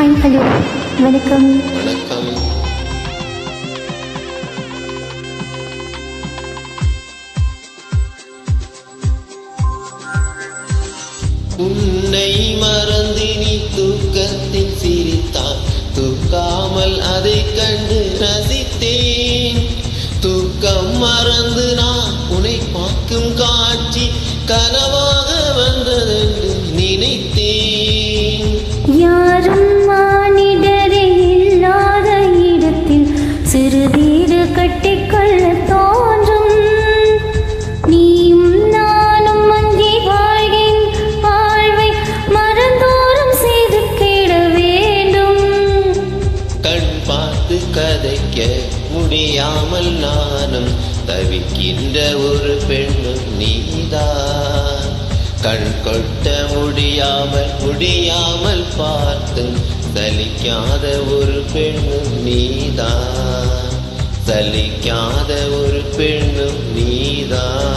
Hi hello வணக்கம் உன்னை மறந்து நீ தூக்கத்தில் சிரித்தான். தூக்காமல் அதை கண்டு ரசித்தேன். தூக்கம் மறந்து நான் உன்னை பார்க்கும் காட்சி. கனவு பார்த்து கதைக்க முடியாமல் நானும் தவிக்கின்ற ஒரு பெண்ணும் நீதான். கண் கொட்ட முடியாமல் முடியாமல் பார்த்தும் சலிக்காத ஒரு பெண்ணும் நீதான். சலிக்காத ஒரு பெண்ணும் நீதான்.